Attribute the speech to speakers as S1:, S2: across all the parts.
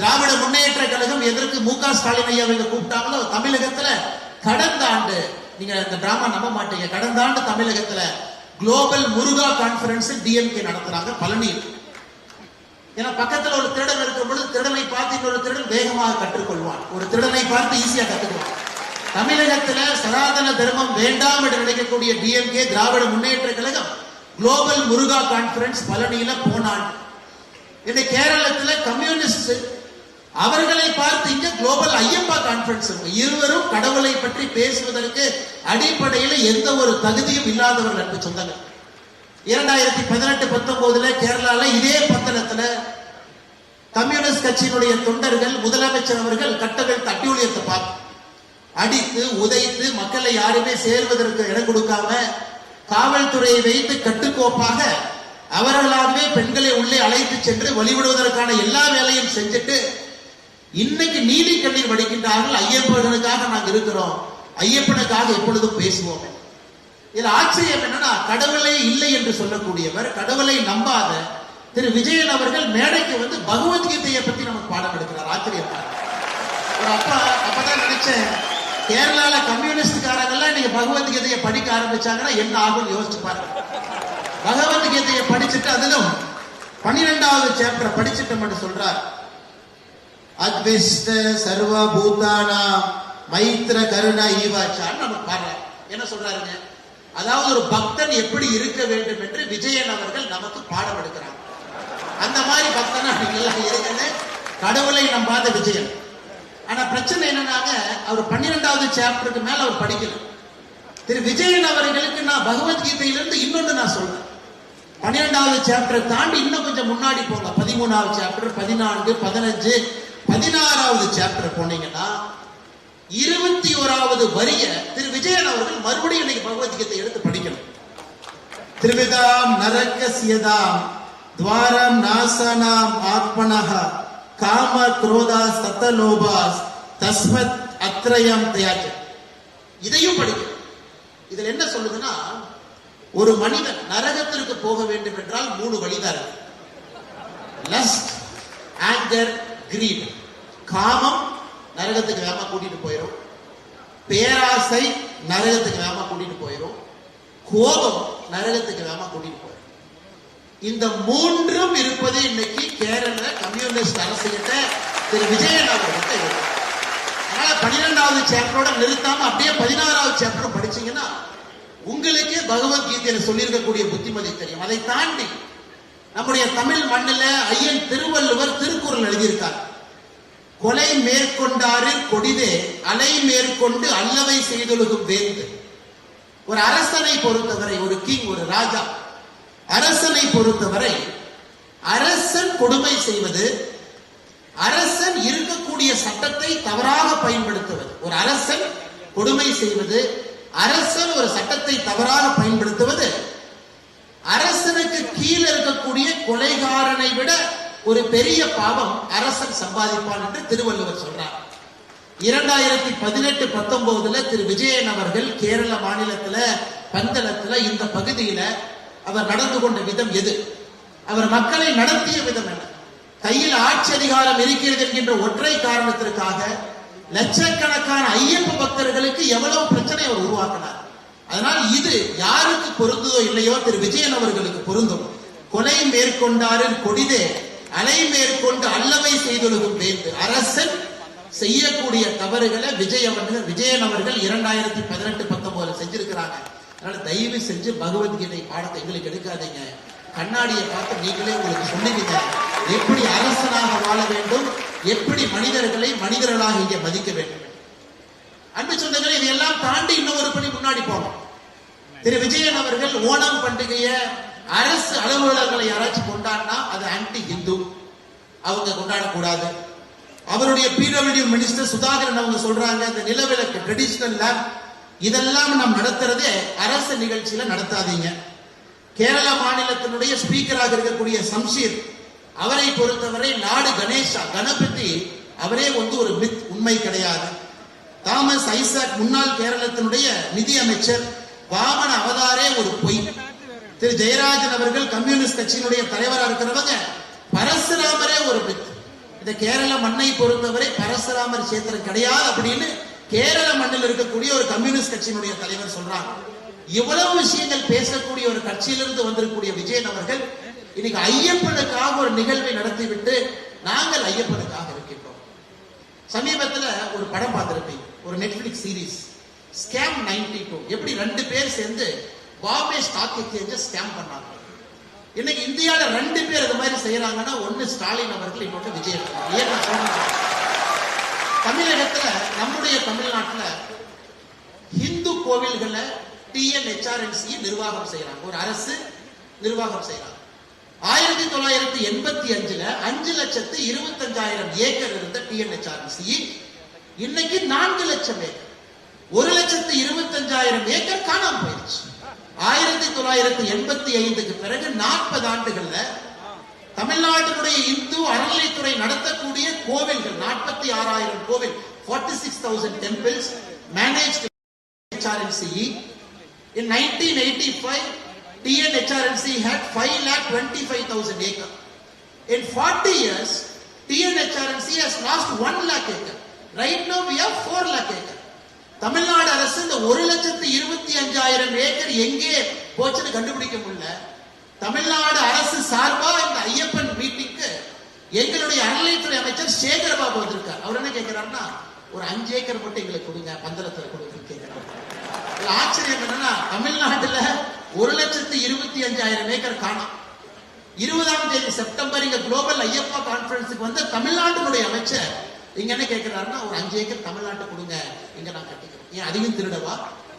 S1: திராவிட முன்னேற்ற கழகம் எதற்கு மு க ஸ்டாலின் ஐயா அவங்க கூப்பிட்டாங்களோ தமிழகத்துல கடந்த ஆண்டு நீங்க இந்த டிராமா நம்ப மாட்டீங்க. கடந்த ஆண்டு தமிழகத்துல குளோபல் முருகா கான்பரன்ஸ் டிஎம்கே நடத்துறாங்க பழனியில். ஏன்னா பக்கத்துல ஒரு திருடன் இருக்கும் பொழுது திருடனை பார்த்து இன்னொரு திருடன் வேகமாக கற்றுக்கொள்வான். ஒரு திருடனை பார்த்து ஈஸியா கத்துக்குவான். தமிழகத்துல சனாதன தர்மம் வேண்டாம் என்று நினைக்கக்கூடிய DMK Dravida Munnetra Kazhagam global Muruga conference பழனியில போனான். இந்த கேரளத்துல கம்யூனிஸ்ட் அவர்களை பார்த்து இங்க குளோபல் ஐயப்பா கான்பரன்ஸ் இருக்கு. இருவரும் கடவுளை பற்றி பேசுவதற்கு அடிப்படையில் எந்த ஒரு தகுதியும் இல்லாதவர்கள் அன்பு சொந்தங்கள் இரண்டாயிரத்தி பதினெட்டு பத்தொன்பதுல கேரளால இதே பந்தளத்துல கம்யூனிஸ்ட் கட்சியினுடைய தொண்டர்கள் முதலமைச்சர் அவர்கள் கட்டவிழ்த்த அட்டியூழியத்தை பார்த்து அடித்து உதைத்து மக்களை யாருமே சேர்வதற்கு இடம் கொடுக்காம காவல்துறையை வைத்து கட்டுக்கோப்பாக அவர்களாகவே பெண்களை உள்ளே அழைத்து சென்று வழிவிடுவதற்கான எல்லா வேலையும் செஞ்சுட்டு இன்னைக்கு நீலி கண்ணீர் வடிக்கின்றார்கள். ஐயப்பனுக்காக நாங்க இருக்கிறோம். ஐயப்பனுக்காக எப்பொழுதும் பேசுவோம். இதுல ஆச்சரியம் என்னன்னா கடவுளே இல்லை என்று சொல்லக்கூடியவர் கடவுளை நம்பாத திரு விஜயன் அவர்கள் மேடைக்கு வந்து பகவத்கீதையை பத்தி நமக்கு பாடம் எடுக்கிறார். ஆச்சரியம் ஒரு அப்பா அப்பதான் நினைச்சேன் கேரளால கம்யூனிஸ்ட்காரங்கெல்லாம் நீங்க பகவத்கீதையை படிக்க ஆரம்பிச்சாங்கன்னா என்ன ஆகும்னு யோசிச்சு பாருங்க. பகவத்கீதையை படிச்சுட்டு அதிலும் பன்னிரெண்டாவது சாப்டர் படிச்சுட்டோம்னு சொல்றார். அத்விஷ்ட சர்வ பூதானா மைத்ர கருணா ஈவாச்சான்னு நம்ம பாடுறோம் என்ன சொல்றாருங்க? அதாவது ஒரு பக்தன் எப்படி இருக்க வேண்டும் என்று விஜயன் அவர்கள் நமக்கு பாடம் எடுக்கிறார். அந்த மாதிரி பக்தனா நீங்க எல்லாம் கடவுளை நம்பாத விஜயன். ஆனா பிரச்சனை என்னன்னாங்க அவர் பன்னிரெண்டாவது சாப்டருக்கு மேல அவர் படிக்கல. திரு விஜயன் அவர்களுக்கு நான் பகவத்கீதையிலிருந்து இன்னொன்று நான் சொல்றேன். பன்னிரெண்டாவது சாப்டரை தாண்டி இன்னும் கொஞ்சம் முன்னாடி போங்க. பதிமூணாவது சாப்டர் பதினான்கு பதினஞ்சு பதினாறாவது சாப்டர் போனீங்கன்னா இருபத்தி ஓராவது வரிய திரு விஜயன் அவர்கள் மறுபடியும் இன்னைக்கு பகவத்கீதை எடுத்து படிக்கணும். திரிவிதாம் நரகசியதாம் துவாரம் நாசனாம் ஆத்மனஹ காம குரோதா சத்தலோபாஸ் தஸ்மத் அத்ரயம் தயாச்சு. இதையும் படிக்கணும் இதுல என்ன சொல்லுதுன்னா ஒரு மனிதன் நரகத்திற்கு போக வேண்டும் என்றால் மூணு வழிதான் இருக்கு லஸ்ட் ஆங்கர் கிரீட் காமம் நரகத்துக்கு வேகமா கூட்டிட்டு போயிடும் பேராசை நரகத்துக்கு வேகமா கூட்டிட்டு போயிடும் கோபம் நரகத்துக்கு வேகமா கூட்டிட்டு போயிடும் இந்த மூன்றும் இருப்பது இன்னைக்கு கேரள கம்யூனிஸ்ட் அரசுகிட்ட திரு விஜயன் அவர்கிட்ட இருக்கு. அதனால பன்னிரெண்டாவது சாப்டரோட நிறுத்தாம அப்படியே பதினாறாவது சாப்டர் படிச்சீங்கன்னா உங்களுக்கு பகவத்கீதையில சொல்லியிருக்கக்கூடிய புத்திமதி தெரியும். அதை தாண்டி நம்முடைய தமிழ் மண்ணில் ஐயன் திருவள்ளுவர் திருக்குறள் எழுதியிருக்கார். கொலை மேற்கொண்டாரு கொடிதே அலை மேற்கொண்டு அல்லவை செய்தொழுகும் வேந்து. ஒரு அரசனை பொறுத்தவரை ஒரு கிங் ஒரு ராஜா அரசனை பொறுத்தவரை அரசன் கொடுமை செய்வது அரசன் இருக்கக்கூடிய சட்டத்தை தவறாக பயன்படுத்துவது. ஒரு அரசன் கொடுமை செய்வது அரசன் ஒரு சட்டத்தை தவறாக பயன்படுத்துவது அரசனுக்கு கீழே இருக்கக்கூடிய கொலைகாரனை விட ஒரு பெரிய பாவம் அரசன் சம்பாதிப்பான் என்று திருவள்ளுவர் சொல்றார். இரண்டாயிரத்தி பதினெட்டு பத்தொன்பதுல திரு விஜயன் அவர்கள் கேரள மாநிலத்துல பந்தளத்துல இந்த பகுதியில அவர் நடந்து கொண்ட விதம் எது? அவர் மக்களை நடத்திய விதம் என்ன? கையில் ஆட்சி அதிகாரம் இருக்கிறது என்கின்ற ஒற்றை காரணத்திற்காக லட்சக்கணக்கான ஐயப்ப பக்தர்களுக்கு எவ்வளவு பிரச்சனை அவர் உருவாக்கினார். அதனால் இது யாருக்கு பொருந்ததோ இல்லையோ திரு விஜயன் அவர்களுக்கு பொருந்தும். கொலை மேற்கொண்டாரின் கொடிதே அலை மேற்கொண்டு அல்லவை செய்தொழுகும் வேந்து அரசன் செய்யக்கூடிய தவறுகளை விஜய் அவர்கள் விஜயன் அவர்கள் இரண்டாயிரத்தி பதினெட்டு பத்தொன்பதுல செஞ்சிருக்கிறாங்க. அதனால தயவு செஞ்சு பகவத்கீதை பாடத்தை எங்களுக்கு எடுக்காதீங்க. கண்ணாடியை பார்த்து நீங்களே உங்களுக்கு சொல்லுவீங்க. எப்படி அரசனாக வாழ வேண்டும்? எப்படி மனிதர்களை மனிதர்களாக இங்கே மதிக்க வேண்டும்? அன்பு சொந்தங்களை இதையெல்லாம் தாண்டி இன்னும் ஒரு படி முன்னாடி போவோம் திரு. விஜயன் அவர்கள் ஓணம் பண்டிகையை அரசு அலுவலகங்களை யாராச்சும் கொண்டாடினா அது ஆன்டி ஹிந்து அவங்க கொண்டாடக்கூடாது. அவருடைய பிடபிள்யூ மினிஸ்டர் சுதாகரன் அவங்க சொல்றாங்க இந்த நிலவிலக்கு ட்ரெடிஷனல் லேப் இதெல்லாம் நாம் நடத்துறதே அரசு நிகழ்ச்சியில நடத்தாதீங்க. கேரள மாநிலத்தினுடைய ஸ்பீக்கராக இருக்கக்கூடிய சம்ஷீர் அவரை பொறுத்தவரை நாடு கணேஷா கணபதி அவரே வந்து ஒரு மித் உண்மை கிடையாது. தாமஸ் ஐசக் முன்னாள் கேரளத்தினுடைய நிதி அமைச்சர் வாமன அவதாரே ஒரு பொய். திரு ஜெயராஜன் அவர்கள் கம்யூனிஸ்ட் கட்சியினுடைய தலைவராக இருக்கிறவங்க பரசுராமரே ஒரு இந்த கேரள மண்ணை பொறுத்தவரை பரசுராமர் சேத்திரம் கிடையாது அப்படின்னு கேரள மண்ணில் இருக்கக்கூடிய ஒரு கம்யூனிஸ்ட் கட்சியினுடைய தலைவர் சொல்றாங்க. இவ்வளவு விஷயங்கள் பேசக்கூடிய ஒரு கட்சியிலிருந்து வந்திருக்கக்கூடிய விஜயன் அவர்கள் இன்னைக்கு ஐயப்பனுக்காக ஒரு நிகழ்வை நடத்திவிட்டு நாங்கள் ஐயப்பனுக்காக இருக்கின்றோம். சமீபத்துல ஒரு படம் பார்த்திருப்பீங்க. ஒரு நெட்ஃபிளிக்ஸ் சீரிஸ் ஸ்கேம் 92 டூ எப்படி ரெண்டு பேர் சேர்ந்து பாம்பே ஸ்டாக் எக்ஸ்சேஞ்ச ஸ்கேம் பண்ணாங்க. இன்னைக்கு இந்தியால ரெண்டு பேர் இது மாதிரி செய்யறாங்கன்னா ஒண்ணு ஸ்டாலின் அவர்கள் இன்னொன்று விஜய் ஏன் நான் சொல்றேன்? தமிழகத்துல நம்முடைய தமிழ்நாட்டுல ஹிந்து கோவில்களை டிஎன்ஹெச்ஆர்என்சி நிர்வாகம் செய்யறாங்க ஒரு அரசு நிர்வாகம் செய்யறாங்க ஆயிரத்தி தொள்ளாயிரத்தி எண்பத்தி அஞ்சுல அஞ்சு லட்சத்து இருபத்தஞ்சாயிரம் ஏக்கர் இருந்த டிஎன்ஹெச்ஆர்என்சி இன்னைக்கு நான்கு லட்சம் ஏக்கர். ஒரு லட்சத்து இருபத்தஞ்சாயிரம் ஏக்கர் காணாம போயிடுச்சு. ஆயிரத்தி தொள்ளாயிரத்தி எண்பத்தி ஐந்துக்கு பிறகு நாற்பது ஆண்டுகள்ல தமிழ்நாட்டினுடைய இந்து அறநிலைத்துறை நடத்தக்கூடிய கோவில்கள் நாற்பத்தி ஆறாயிரம் கோவில் forty six thousand temples manage HRNCE. In 1985, TNHRNC had 5 lakh 25,000 acre. In 40 years, TNHRNC has lost 1 lakh acre. Right now we have 4 lakh acre. Tamil Nadu அரசு இந்த ஒரு லட்சத்து இருபத்தி அஞ்சாயிரம் ஏக்கர் எங்கே போச்சுன்னு கண்டுபிடிக்க முடியல. தமிழ்நாடு அரசு சார்பா இந்த ஐயப்பன் மீட்டிங்க்கு எங்களுடைய அறநிலைத்துறை அமைச்சர் சேகரபாபு வந்திருக்கார். அவர் என்ன கேட்கிறாருன்னா ஒரு அஞ்சு ஏக்கர் மட்டும் எங்களுக்கு கொடுங்க பந்தளத்துல கொடுங்க கேட்கிறார் ஆச்சரியம் என்னன்னா தமிழ்நாட்டுல ஒரு லட்சத்து இருபத்தி அஞ்சாயிரம் ஏக்கர் காணும். இருபதாம் தேதி செப்டம்பர் இங்க குளோபல் ஐயப்பா கான்பரன்ஸுக்கு வந்த தமிழ்நாட்டினுடைய அமைச்சர் இங்க என்ன கேட்கிறாருன்னா ஒரு அஞ்சு ஏக்கர் தமிழ்நாட்டு கொடுங்க இங்க நான் கட்டிக்கிறேன். ஏன் அதையும் திருடவா?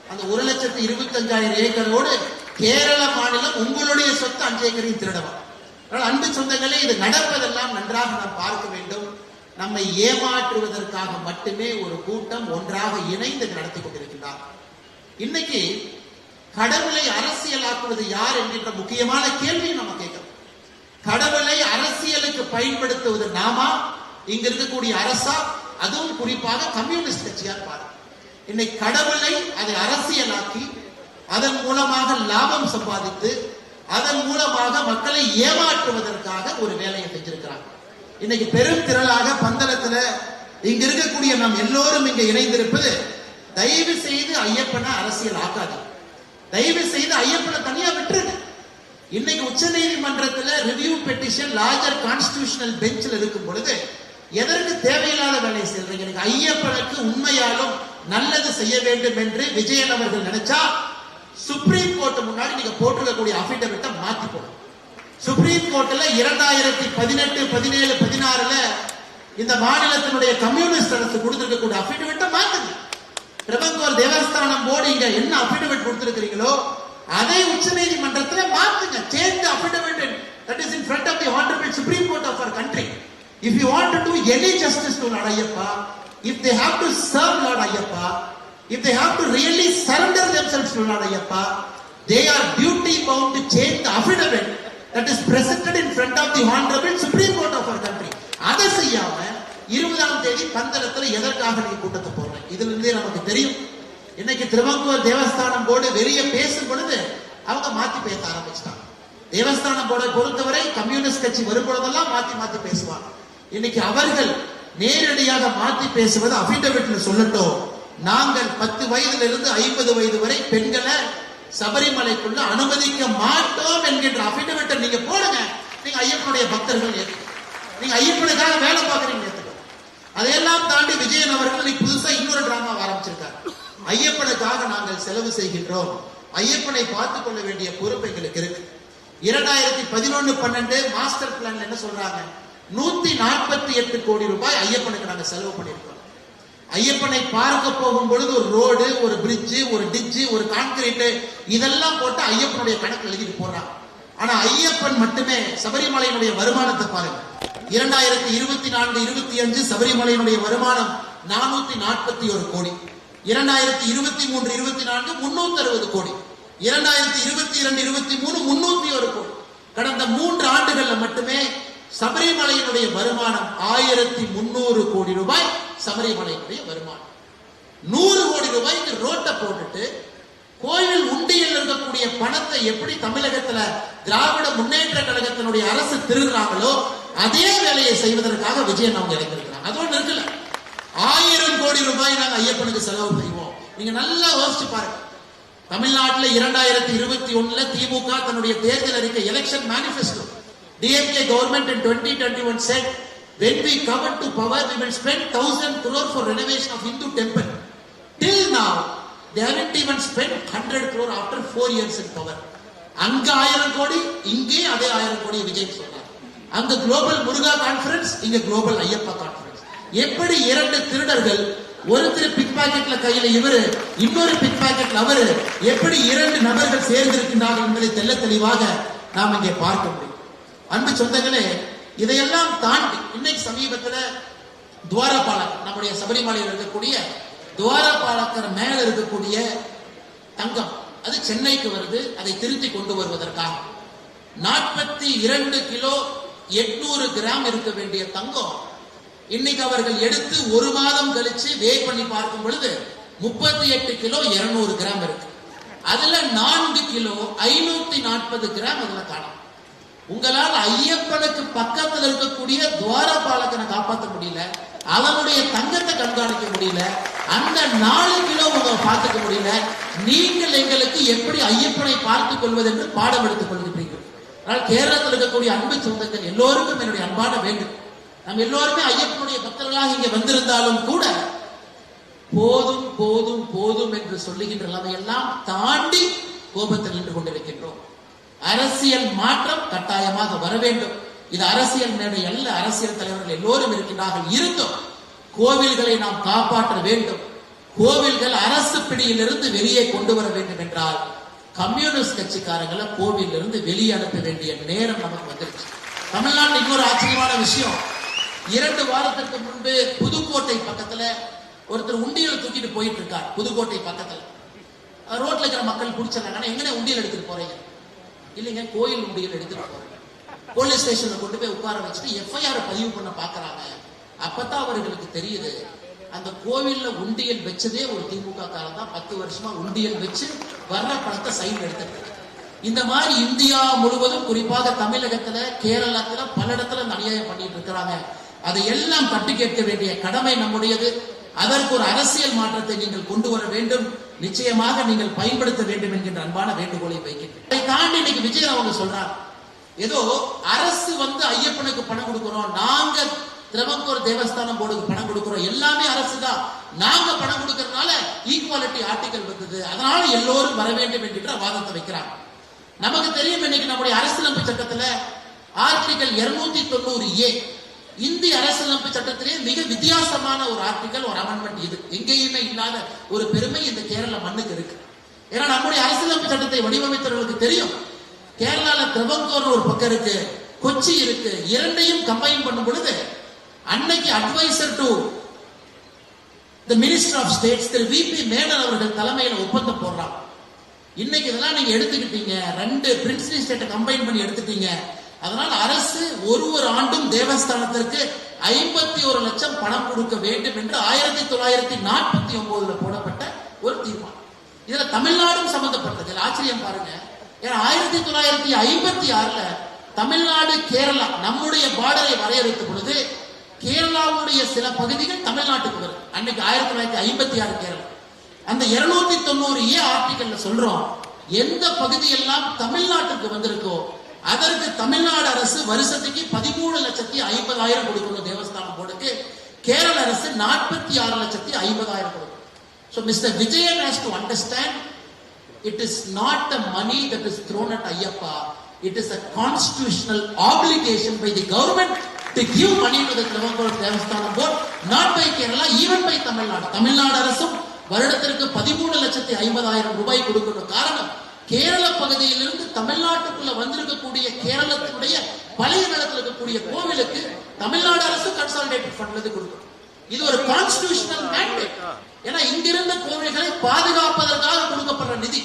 S1: அந்த ஒரு லட்சத்து இருபத்தி அஞ்சாயிரம் ஏக்கரோடு கேரள மாநிலம் உங்களுடைய சொத்து அஞ்சு ஏக்கரையும் திருடவா? அதனால் அன்பு சொந்தங்களே இது நடப்பதெல்லாம் நன்றாக நாம் பார்க்க வேண்டும். நம்மை ஏமாற்றுவதற்காக மட்டுமே ஒரு கூட்டம் ஒன்றாக இணைந்து நடத்தி கொண்டிருக்கின்றார். இன்னைக்கு கடவுளை அரசியலாக்குவது யார் என்கின்ற முக்கியமான கேள்வியை நம்ம கேட்கிறோம். கடவுளை அரசியலுக்கு பயன்படுத்துவது நாமா? இங்க இருக்கக்கூடிய அரசா அதுவும் குறிப்பாக கம்யூனிஸ்ட் கட்சியார் பாருங்க இன்னைக்கு கடவுளை அதை அரசியலாக்கி அதன் மூலமாக லாபம் சம்பாதித்து அதன் மூலமாக மக்களை ஏமாற்றுவதற்காக ஒரு வேலையை செஞ்சிருக்கிறாங்க. இன்னைக்கு பெரும் திரளாக பந்தளத்துல இங்க இருக்கக்கூடிய நாம் எல்லோரும் இங்க இணைந்திருப்பது தயவு செய்து ஐயப்பனை அரசியல் ஆக்காது தயவு செய்து ஐயப்பனை தனியா விட்டுருங்க. இன்னைக்கு உச்ச நீதிமன்றத்துல ரிவ்யூ பெட்டிஷன் லார்ஜர் கான்ஸ்டிடியூஷனல் பெஞ்சில் இருக்கும் பொழுது எதற்கு தேவையில்லாத வேலையை செய்யறீங்க எனக்கு ஐயப்பனுக்கு உண்மையாலும் நல்லது செய்ய வேண்டும் என்று விஜயன் அவர்கள் நினைச்சா சுப்ரீம் கோர்ட் முன்னாடி நீங்க போட்டிருக்கக்கூடிய அபிடவிட்டை மாத்தி போடும் சுப்ரீம் கோர்ட்ல இரண்டாயிரத்தி பதினெட்டு பதினேழு பதினாறுல இந்த மாநிலத்தினுடைய கம்யூனிஸ்ட் அரசு கொடுத்திருக்கக்கூடிய அபிடவிட்டை மாத்துங்க. திருவங்கூர் தேவஸ்தானம் போர்டு இங்க என்ன அபிடவிட் கொடுத்திருக்கிறீங்களோ அதை உச்ச நீதிமன்றத்துல மாத்துங்க. Change affidavit that is in front of the honourable supreme court of our country if you want to do any justice to Lord Ayyappa if they have to serve Lord Ayyappa if they have to really surrender themselves to Lord Ayyappa they are duty bound to change the affidavit that is presented in front of the honorable supreme court of our country. அதை செய்யாம இருபதாம் தேதி பந்தளத்துல எதற்காக நீ கூட்டத்தை போடுறேன் இதுல இருந்தே நமக்கு தெரியும். இன்னைக்கு திருவங்கூர் தேவஸ்தானம் போர்டு வெளிய பேசும் பொழுது அவங்க மாத்தி பேச ஆரம்பிச்சிட்டாங்க. தேவஸ்தானம் போர்டை பொறுத்தவரை கம்யூனிஸ்ட் கட்சி வரும் பொழுதெல்லாம் மாத்தி மாத்தி பேசுவாங்க. இன்னைக்கு அவர்கள் நேரடியாக மாத்தி பேசுவது அபிடவிட்ல சொல்லட்டும். நாங்கள் பத்து வயதுல இருந்து ஐம்பது வயது வரை பெண்களை சபரிமலைக்குள்ள அனுமதிக்க மாட்டோம் என்கின்ற அபிடவிட்டை நீங்க போடுங்க. நீங்க ஐயப்பனுடைய பக்தர்கள் நீங்க ஐயப்பனுக்காக வேலை பார்க்கறீங்க அதையெல்லாம் தாண்டி விஜயன் அவர்கள் இன்னைக்கு புதுசா இன்னொரு டிராமா ஆரம்பிச்சிருக்காரு. ஐயப்பனுக்காக நாங்கள் செலவு செய்கின்றோம். ஐயப்பனை பார்த்துக் கொள்ள வேண்டிய பொறுப்பு எங்களுக்கு இருக்கு. இரண்டாயிரத்தி பதினொன்னு பன்னெண்டு மாஸ்டர் பிளான் என்ன சொல்றாங்க? நூத்தி நாற்பத்தி எட்டு கோடி ரூபாய் ஐயப்பனுக்கு நாங்க செலவு பண்ணிருக்கோம் ஐயப்பனை பார்க்க போகும் பொழுது ஒரு ரோடு ஒரு பிரிட்ஜு ஒரு டிச்சு ஒரு கான்கிரீட் இதெல்லாம் போட்டு ஐயப்பனுடைய கணக்கு எழுதிட்டு போறாங்க ஆனா ஐயப்பன் மட்டுமே சபரிமலையினுடைய வருமானத்தை பாருங்க. இரண்டாயிரத்தி இருபத்தி நான்கு இருபத்தி அஞ்சு சபரிமலையினுடைய வருமானம் நானூத்தி நாற்பத்தி ஒரு கோடி. இரண்டாயிரத்தி இருபத்தி மூன்று இருபத்தி நான்கு முன்னூத்தி அறுபது கோடி. இரண்டாயிரத்தி இருபத்தி இரண்டு இருபத்தி மூணு முன்னூத்தி ஒரு கோடி. கடந்த மூன்று ஆண்டுகள்ல மட்டுமே சபரிமலையினுடைய வருமானம் ஆயிரத்தி முன்னூறு கோடி ரூபாய் சபரிமலையினுடைய வருமானம். நூறு கோடி ரூபாய்க்கு ரோட்டை போட்டுட்டு கோயில் உண்டியில் இருக்கக்கூடிய பணத்தை எப்படி தமிழகத்துல திராவிட முன்னேற்ற கழகத்தினுடைய அரசு திருடுறாங்களோ அதே வேலையை செய்வதற்காக விஜயன் அவங்க இறங்கிருக்கிறாங்க அதோட இருக்கல ஆயிரம் கோடி ரூபாய் நாங்க ஐயப்பனுக்கு செலவு செய்வோம். நீங்க நல்லா யோசிச்சு பாருங்க. தமிழ்நாட்டில் இரண்டாயிரத்தி இருபத்தி ஒண்ணுல திமுக தன்னுடைய தேர்தல் அறிக்கை election manifesto DMK government in 2021 said when we come cover power we will spend 1000 crore for renovation of hindu temple. Till now they haven't even spent 100 crore after 4 years in power. அங்க ஆயிரம் கோடி இங்கே அதே ஆயிரம் கோடி விஜய் சொன்னார். அங்க global Muruga conference இங்க குளோபல் ஐயப்பா கான்ஃபரன்ஸ் எப்படி இரண்டு திருடர்கள் ஒருத்தர் பிக் பாக்கெட்ல கையில இவரு இன்னொரு பிக் பாக்கெட்ல அவரு எப்படி இரண்டு நபர்கள் சேர்ந்திருக்கின்றார்கள் என்பதை தெள்ள தெளிவாக நாம் இங்கே பார்க்க முடியும். அன்பு சொந்தங்களே இதையெல்லாம் தாண்டி இன்னைக்கு சமீபத்துல துவாரபாலக் நம்முடைய சபரிமலையில் இருக்கக்கூடிய துவாரபாலக்கர் மேல இருக்கக்கூடிய தங்கம் அது சென்னைக்கு வருது. அதை திருத்தி கொண்டு வருவதற்காக நாற்பத்தி இரண்டு கிலோ எட்நூறு கிராம் இருக்க வேண்டிய தங்கம் இன்னைக்கு அவர்கள் எடுத்து ஒரு மாதம் கழிச்சு வே பண்ணி பார்க்கும் பொழுது முப்பத்தி எட்டு கிலோ இருநூறு கிராம் இருக்கு. அதுல நான்கு கிலோ ஐநூத்தி நாற்பது கிராம் அதுல காணும். உங்களால் ஐயப்பனுக்கு பக்கத்தில் இருக்கக்கூடிய துவாரபாலகனை காப்பாற்ற முடியல அவனுடைய தங்கத்தை கண்காணிக்க முடியல அந்த நாலு கிலோ உங்க பார்த்துக்க முடியல நீங்கள் எங்களுக்கு எப்படி ஐயப்பனை பார்த்துக் கொள்வது என்று பாடம் எடுத்துக் கொள்கின்றீர்கள். ஆனால் கேரளத்தில் இருக்கக்கூடிய அன்பு சொந்தங்கள் எல்லோருக்கும் என்னுடைய அன்பான வேண்டும் நம்ம எல்லோருமே ஐயப்பனுடைய பக்தர்களாக இங்கே வந்திருந்தாலும் கூட போதும் போதும் போதும் என்று சொல்லுகின்ற எல்லாம் தாண்டி கோபத்தில் நின்று கொண்டிருக்கின்றோம். அரசியல் மாற்றம் கட்டாயமாக வர வேண்டும். இது அரசியல் மேடை அல்ல அரசியல் தலைவர்கள் எல்லோரும் இருக்கின்றார்கள் இருந்தும். கோவில்களை நாம் காப்பாற்ற வேண்டும். கோவில்கள் அரசு பிடியிலிருந்து வெளியே கொண்டு வர வேண்டும் என்றால் கம்யூனிஸ்ட் கட்சிக்காரங்களை கோவிலிருந்து வெளியே அனுப்ப வேண்டிய நேரம் நமக்கு வந்துருச்சு. தமிழ்நாட்டில் இன்னொரு ஆச்சரியமான விஷயம். இரண்டு வாரத்திற்கு முன்பு புதுக்கோட்டை பக்கத்துல ஒருத்தர் உண்டியல் தூக்கிட்டு போயிட்டு இருக்கார் புதுக்கோட்டை பக்கத்துல. ரோட்ல இருக்கிற மக்கள் பிடிச்சிடறாங்க எங்கனே உண்டியல் எடுத்துட்டு போறீங்க? இல்லைங்க கோயில் உண்டியல் எடுத்துட்டு போறேன். போலீஸ் ஸ்டேஷன்ல கொண்டு போய் உட்கார வச்சுட்டு எஃப்ஐஆர் பதிவு பண்ண பாக்குறாங்க அப்பதான் அவர்களுக்கு தெரியுது அந்த கோவில்ல உண்டியல் வச்சதே ஒரு திமுக காலம் தான். பத்து வருஷமா உண்டியல் வச்சு வர்ற பணத்தை சைன் எடுத்துட்டு இந்த மாதிரி இந்தியா முழுவதும் குறிப்பாக தமிழகத்துல கேரளத்துல பல இடத்துல இந்த அநியாயம் பண்ணிட்டு இருக்கிறாங்க. அதை எல்லாம் கட்டு கேட்க வேண்டிய கடமை நம்முடையது. அதற்கு ஒரு அரசியல் மாற்றத்தை நீங்கள் கொண்டு வர வேண்டும். நிச்சயமாக நீங்கள் பயன்படுத்த வேண்டும் என்கின்ற அன்பான வேண்டுகோளை வைக்கின்றேன். அதை தாண்டி இன்னைக்கு விஜயன் அவங்க சொல்றாங்க ஏதோ அரசு வந்து ஐயப்பனுக்கு பணம் கொடுக்கிறோம் நாங்க திரவங்கூர் தேவஸ்தானம் போர்டுக்கு பணம் கொடுக்கிறோம் எல்லாமே அரசு தான். நாங்க பணம் கொடுக்கறதுனால ஈக்குவாலிட்டி ஆர்டிகல் வந்தது. அதனால எல்லோரும் வர வேண்டும் என்கின்ற வாதத்தை வைக்கிறாங்க நமக்கு தெரியும் இன்னைக்கு நம்முடைய அரசியலமைப்பு சட்டத்துல ஆர்டிகல் 290 தொண்ணூறு ஏ இந்திய அரசியலமைப்பு சட்டத்திலே மிக வித்தியாசமான ஒரு ஆர்டிகல் ஒரு அமெண்ட்மெண்ட் இது. எங்கேயுமே இல்லாத ஒரு பெருமை இந்த கேரள மண்ணுக்கு இருக்கு. ஏன்னா நம்முடைய அரசியலமைப்பு சட்டத்தை வடிவமைத்தவர்களுக்கு தெரியும். கேரளால திரவங்கோர் ஒரு பக்கம் இருக்கு கொச்சி இருக்கு இரண்டையும் கம்பைன் பண்ணும் பொழுது அன்னைக்கு adviser to the minister of states Thiru V P Menon அவர்கள் தலைமையில் ஒப்பந்தம் போடுறாங்க. இன்னைக்கு இதெல்லாம் நீங்க எடுத்துக்கிட்டீங்க ரெண்டு பிரின்சிபல் ஸ்டேட்டை கம்பைன் பண்ணி எடுத்துட்டீங்க. அதனால் அரசு ஒரு ஒரு ஆண்டும் தேவஸ்தானத்திற்கு ஐம்பத்தி ஒரு லட்சம் பணம் கொடுக்க வேண்டும் என்று ஆயிரத்தி தொள்ளாயிரத்தி நாற்பத்தி ஒன்பதுல போடப்பட்ட ஒரு தீர்மானம். இதுல தமிழ்நாடும் சம்பந்தப்பட்டது. ஆச்சரியம் பாருங்க. ஏன்னா ஆயிரத்தி தொள்ளாயிரத்தி ஐம்பத்தி ஆறுல தமிழ்நாடு கேரளா நம்முடைய பார்டரை வரையறுத்த பொழுது கேரளாவுடைய சில பகுதிகள் தமிழ்நாட்டுக்கு வரும் அன்னைக்கு ஆயிரத்தி தொள்ளாயிரத்தி ஐம்பத்தி ஆறு கேரளா. அந்த இருநூத்தி தொண்ணூறு ஏ ஆர்டிகல்ல சொல்றோம் எந்த பகுதியெல்லாம் தமிழ்நாட்டுக்கு வந்திருக்கோ அதற்கு தமிழ்நாடு அரசு வருஷத்துக்கு பதிமூணு லட்சத்தி ஐம்பதாயிரம் கொடுக்கணும் தேவஸ்தானம் போர்டுக்கு. கேரள அரசு நாற்பத்தி ஆறு லட்சத்தி ஐம்பதாயிரம் கொடுக்கும். So mister Vijayan has to understand it is not the money that is thrown at Ayyappa it is a constitutional application by the government to give money to Travancore Devasthanam board not by Kerala even by Tamil Nadu Tamil Nadu அரசும் வருடத்திற்கு பதிமூணு லட்சத்தி ஐம்பதாயிரம் ரூபாய் கொடுக்கணும். காரணம் கேரள பகுதியிலிருந்து தமிழ்நாட்டுக்குள்ள வந்திருக்கக்கூடிய கேரளத்தினுடைய பழைய நிலத்தில் இருக்கக்கூடிய கோவிலுக்கு தமிழ்நாடு அரசு கன்சாலிடேட்டட் பண்ணது கொடுக்கும். இது ஒரு கான்ஸ்டிடியூஷனல் மேண்டேட் ஏன்னா இங்கிருந்த கோவில்களை பாதுகாப்பதற்காக கொடுக்கப்படுற நிதி.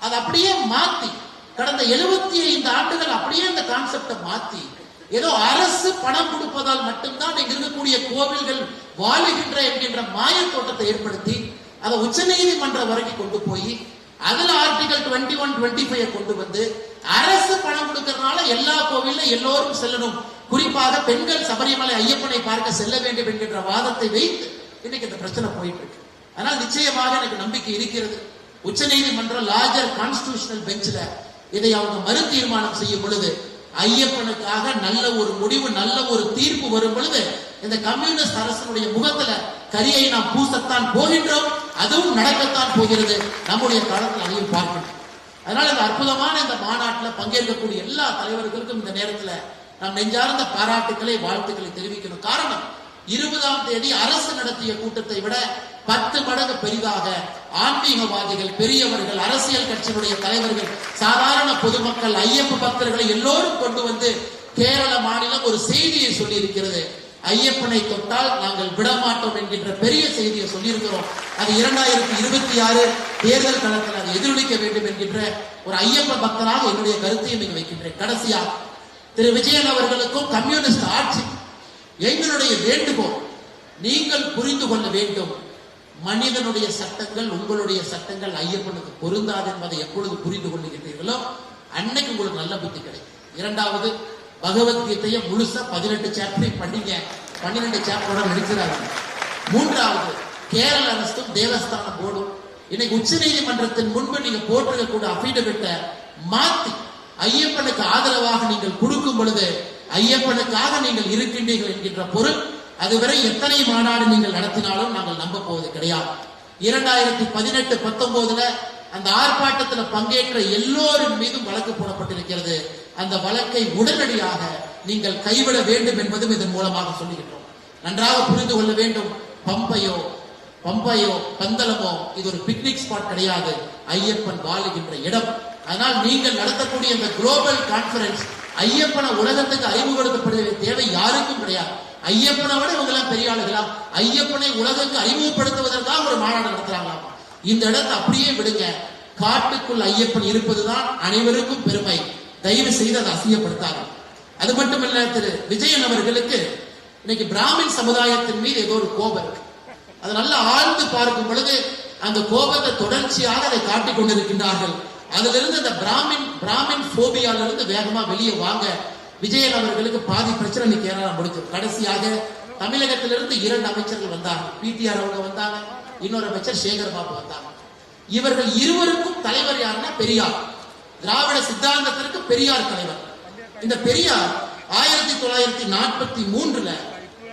S1: அதை அப்படியே மாத்தி கடந்த எழுபத்தி ஐந்து ஆண்டுகள் அப்படியே இந்த கான்செப்டை மாத்தி ஏதோ அரசு பணம் கொடுப்பதால் மட்டும்தான் இங்க இருக்கக்கூடிய கோவில்கள் வாழுகின்ற என்கின்ற மாயத் தோட்டத்தை ஏற்படுத்தி அதை உச்சநீதிமன்றம் வரைக்கும் கொண்டு போய் அதுல article twenty one twenty five கொண்டு வந்து அரசு பணம் கொடுக்கறதுனால எல்லா கோவில்ல எல்லோரும் செல்லணும். குறிப்பாக பெண்கள் சபரிமலை ஐயப்பனை பார்க்க செல்ல வேண்டும் என்கின்ற வாதத்தை வைத்து இன்னைக்கு இந்த பிரச்சனை போயிட்டு இருக்கு ஆனால் நிச்சயமாக எனக்கு நம்பிக்கை இருக்கிறது. உச்சநீதிமன்றம் லார்ஜர் கான்ஸ்டிடியூஷனல் பெஞ்சில் இதை அவங்க மறு தீர்மானம் செய்யும் பொழுது ஐயப்பனுக்காக நல்ல ஒரு முடிவு நல்ல ஒரு தீர்ப்பு வரும் பொழுது இந்த கம்யூனிஸ்ட் அரசனுடைய முகத்துல கரியை நாம் பூசத்தான் போகின்றோம். அதுவும் நடக்கத்தான் போகிறது. நம்முடைய காலத்தில் அதையும் பார்க்கணும். அதனால இந்த அற்புதமான இந்த மாநாட்டில் பங்கேற்கக்கூடிய எல்லா தலைவர்களுக்கும் இந்த நேரத்தில் நாம் நெஞ்சார்ந்த பாராட்டுக்களை வாழ்த்துக்களை தெரிவிக்கணும். காரணம் இருபதாம் தேதி அரசு நடத்திய கூட்டத்தை விட பத்து மடங்கு பெரிதாக ஆன்மீகவாதிகள் பெரியவர்கள் அரசியல் கட்சியினுடைய தலைவர்கள் சாதாரண பொதுமக்கள் ஐயப்ப பக்தர்களை எல்லோரும் கொண்டு வந்து கேரள மாநிலம் ஒரு செய்தியை சொல்லி இருக்கிறது ஐயப்பனை தொட்டால் நாங்கள் விடமாட்டோம் என்கின்ற பெரிய செய்தியை சொல்லியிருக்கிறோம். அது இரண்டாயிரத்தி இருபத்தி ஆறு தேர்தல் களத்தில் அதை எதிரொலிக்க வேண்டும் என்கின்ற ஒரு ஐயப்ப பக்தராக என்னுடைய கருத்தையும் இங்கு வைக்கின்றேன். கடைசியா திரு விஜயன் அவர்களுக்கும் கம்யூனிஸ்ட் ஆட்சி எங்களுடைய வேண்டுகோள் நீங்கள் புரிந்து கொள்ள வேண்டும். மனிதனுடைய சட்டங்கள் உங்களுடைய சட்டங்கள் ஐயப்பனுக்கு பொருந்தாது என்பதை எப்பொழுது புரிந்து கொள்ளுகின்றீர்களோ அன்னைக்கு உங்களுக்கு நல்ல புத்தி கிடைக்கும். இரண்டாவது பகவத்கீதையை முழுசா பதினெட்டு சாப்டர் பண்ணீங்க பன்னிரெண்டு சாப்டரோட நடிக்கிறாங்க. மூன்றாவது கேரள அரசும் தேவஸ்தான போர்டும். இன்னைக்கு உச்ச நீதிமன்றத்தின் முன்பு நீங்க போட்டிருக்கக்கூடிய அபிடவிட்டை மாத்தி ஐயப்பனுக்கு ஆதரவாக நீங்கள் கொடுக்கும் பொழுது ஐயப்பனுக்காக நீங்கள் இருக்கின்றீர்கள் என்கின்ற பொருள் அதுவரை எத்தனை மாநாடு நீங்கள் நடத்தினாலும் நாங்கள் நம்ப போவது கிடையாது. இரண்டாயிரத்தி பதினெட்டு பத்தொன்பதுல அந்த ஆர்ப்பாட்டத்தில் பங்கேற்ற எல்லோரும் மீதும் வழக்கு போடப்பட்டிருக்கிறது. அந்த வழக்கை உடனடியாக நீங்கள் கைவிட வேண்டும் என்பதும் இதன் மூலமாக சொல்லுகின்றோம். நன்றாக புரிந்து கொள்ள வேண்டும். பம்பையோ பம்பையோ பந்தளமோ இது ஒரு பிக்னிக் ஸ்பாட் கிடையாது. ஐயப்பன் வாழுகின்ற இடம். அதனால் நீங்கள் நடத்தக்கூடிய இந்த குளோபல் கான்பரன்ஸ் ஐயப்பனை உலகத்துக்கு அறிமுகப்படுத்தப்படுகிற தேவை யாருக்கும் கிடையாது. ஐயப்பனை விட இவங்க எல்லாம் பெரிய ஆளுகளா. ஐயப்பனை உலகத்துக்கு அறிமுகப்படுத்துவதற்காக ஒரு மாநாடு நடத்துறாங்களாமா. இந்த இடத்தை அப்படியே விடுங்க. காட்டுக்குள் ஐயப்பன் இருப்பதுதான் அனைவருக்கும் பெருமை. தயவு செய்து அதை அசியப்படுத்தாங்க அது மட்டுமல்ல திரு. விஜயன் அவர்களுக்கு இன்னைக்கு பிராமின் சமுதாயத்தின் மீது ஏதோ ஒரு கோபம் இருக்கு. அதை நல்லா ஆழ்ந்து பார்க்கும் பொழுது அந்த கோபத்தை தொடர்ச்சியாக அதை காட்டிக் கொண்டிருக்கின்றார்கள். அதிலிருந்து அந்த பிராமின் பிராமின் போபியால இருந்து வேகமா வெளியே வாங்க விஜயன் அவர்களுக்கு பாதி பிரச்சனை இன்னைக்கு கேரளா முடிச்சு கடைசியாக தமிழகத்திலிருந்து இரண்டு அமைச்சர்கள் வந்தாங்க. பிடிஆர் அவங்க வந்தாங்க இன்னொரு அமைச்சர் சேகர் பாபு வந்தாங்க. இவர்கள் இருவருக்கும் தலைவர் யாருன்னா பெரியார். திராவிட சித்தாந்தத்திற்கு பெரியார் தலைவர். இந்த பெரியார் ஆயிரத்தி தொள்ளாயிரத்தி நாற்பத்தி மூன்றுல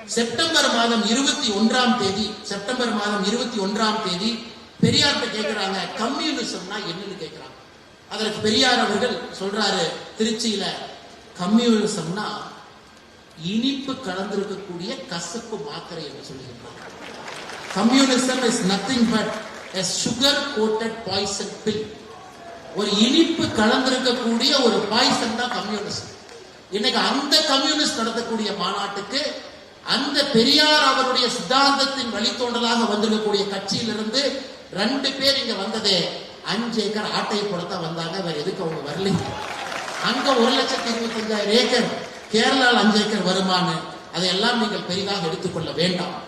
S1: செப்டம்பர் மாதம் இருபத்தி ஒன்றாம் தேதி செப்டம்பர் மாதம் இருபத்தி ஒன்றாம் தேதி பெரியார்கிட்ட கேட்கிறாங்க கம்யூனிசம்னா என்னன்னு கேட்கிறாங்க அதற்கு பெரியார் அவர்கள் சொல்றாரு திருச்சியில கம்யூனிசம்னா இனிப்பு கலந்திருக்கக்கூடிய கசப்பு மாத்திரை என்று சொல்லுகின்றார் communism is nothing but sugar coated poison pill ஒரு இனிப்பு கலந்திருக்கக்கூடிய ஒரு பாய்சன் தான் கம்யூனிஸ்ட். இன்னைக்கு அந்த கம்யூனிஸ்ட் நடத்தக்கூடிய மாநாட்டுக்கு அந்த பெரியார் அவருடைய சித்தாந்தத்தின் வழித்தோன்றலாக வந்திருக்கக்கூடிய கட்சியிலிருந்து ரெண்டு பேர் இங்க வந்ததே. அஞ்சு ஏக்கர் ஆட்டை போடத்தான் வந்தாங்க. வேற எதுக்கு அவங்க வரல அங்க ஒரு லட்சத்தி இருபத்தஞ்சாயிரம் ஏக்கர். கேரளாவில் அஞ்சு ஏக்கர் வருமானு. அதையெல்லாம் நீங்கள் பெரிதாக எடுத்துக்கொள்ள வேண்டாம்.